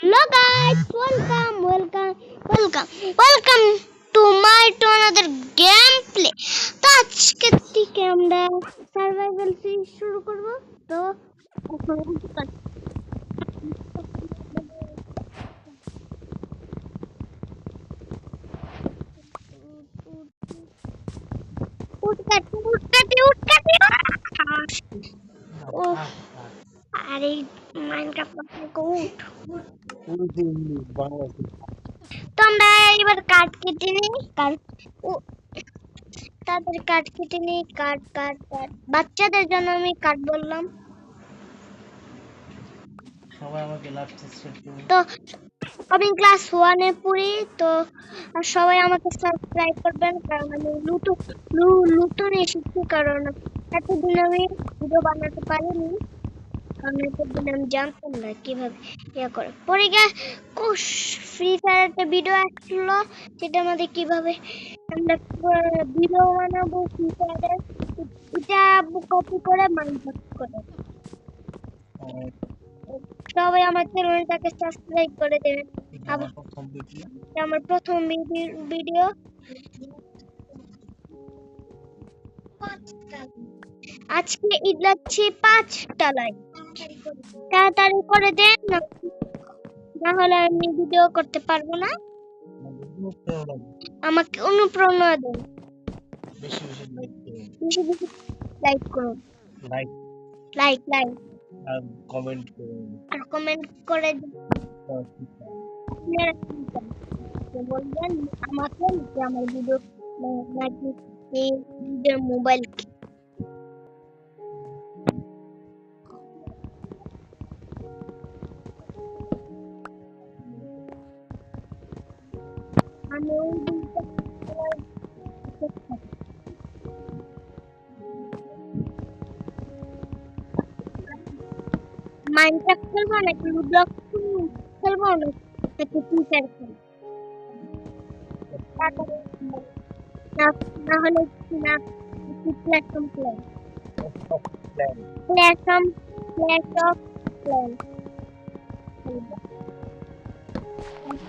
hello guys welcome welcome welcome welcome to my to another game play তো আজকে থেকে আমরা সার্ভাইভাল সিরিজ শুরু করব তো উটকাটি উটকাটি মাইনক্রাফট উঠ উর্দু ইংলিশ বাংলা তো আমরা এবার কাঠ কেটে নিই কাঠ তাদের কাঠ কেটে নিই কাঠ কাঠ কাঠ। বাচ্চাদের জন্য আমি কাঠ বললাম। তো আমি ক্লাস ওয়ানে পড়ি তো সবাই আমাকে সাবস্ক্রাইব করবেন কারণ আমি এসেছি কারণ এতদিন আমি ভিডিও বানাতে পারিনি। আমি জানতাম না কীভাবে ইয়ে করে। পরে গিয়ে ফ্রি ফায়ার একটা ভিডিও আসলো যেটা আমাদের কীভাবে আমরা ভিডিও বানাবো ফ্রি ফায়ারের এটা কপি করে মাইনক্রাফট করে। সবাই আমার চ্যানেলটাকে সাবস্ক্রাইব করে দেবেন। আমার প্রথম ভিডিও আজকে ঈদ পাঁচটা লাইক তাড়াতাড়ি করে দেন না। হলে আমি ভিডিও করতে পারব না। আমাকে অনুপ্রেরণা দেন। বেশি বেশি লাইক করুন। Like like. লাইক আর কমেন্ট করুন। আর কমেন্ট করে বলবেন আমাকে আমার ভিডিও নাকি এই মোবাইল আমি ওই মাইনক্রাফট খেলব নাকি রুবলক্স খেলব? নাকি ফ্রি খেলব। না হলে না platform plan platform plat of plan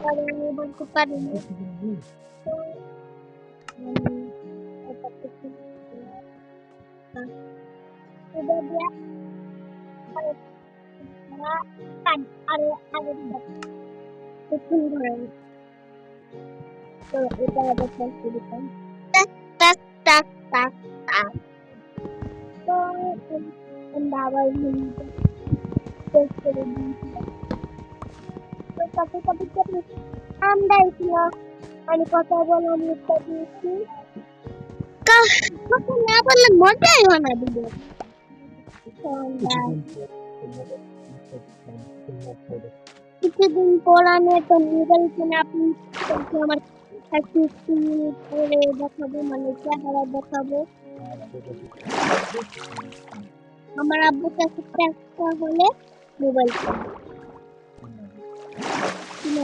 তারপরে আমি বলতে পারি না। তো, উম, এটা কিছু না। এটা দিয়া আর- আর- আরও আরও একটু ধরেন তো এটা আবার খেলতে দিতাম টাক টাক টাক টাক টাক তো আমরা আবার মিলিয়ে টেস্ট করে দিয়েছিলাম তো কত কত কত আমরা ছিল আমি কথা বলে আমি উত্তর দিয়েছি কা- কথা না বললে মজাই হয় না ভিডিও তো আমরা কিছুদিন পর আমি একটা মোবাইল কিনে আপনি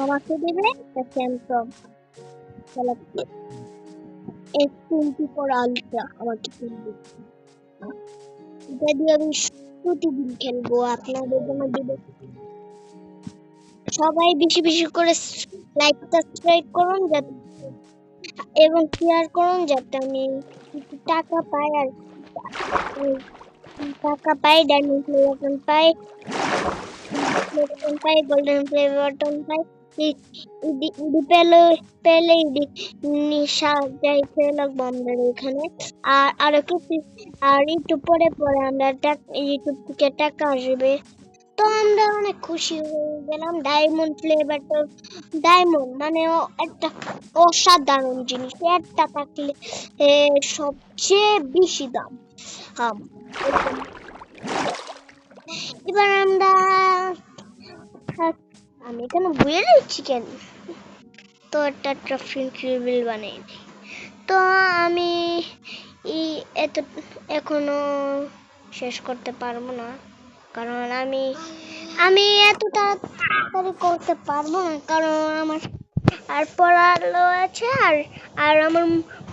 আমাকে দেবে Samsung Galaxy S twenty four Ultra আমাকে এটা দিয়ে আমি প্রতিদিন খেলব, আপনাদের জন্য দেবো। সবাই বেশি বেশি করে লাইক সাবস্ক্রাইব করুন যাতে এবং শেয়ার করুন যাতে আমি কিছু টাকা পাই আর টাকা পাই ডায়মন্ড প্লে বাটন পাই প্লে বাটন পাই গোল্ডেন প্লে বাটন পাই। পেলে পেলে নিশা এখানে। আর, আরও কিছু আর ইউটিউব পরে পরে আমরা ইউটিউব থেকে টাকা আসবে। তো আমরা অনেক খুশি হয়ে গেলাম। ডায়মন্ড ফ্লেভারটা ডায়মন্ড মানে একটা অসাধারণ জিনিস। একটা থাকলে সবচেয়ে বেশি দাম। এবার আমরা আমি এখানে বইয়ে রয়েছি কেন? তো একটা ট্রফি কিউবিল বানিয়ে দিই। তো আমি এই এত এখনও শেষ করতে পারব না। কারণ আমি আমি এত তাড়াতাড়ি করতে পারব না। কারণ আমার আর পড়ালো আছে আর আর আমার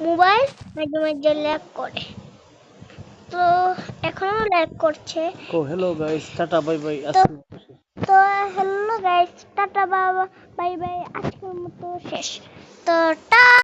মোবাইল মাঝে মাঝে ল্যাগ করে। তো এখনও ল্যাগ করছে। ও hello guys tata bye bye আসসালামু তো হ্যালো গাইস টাটা বাবা বাই বাই আজকের মতো শেষ তো টা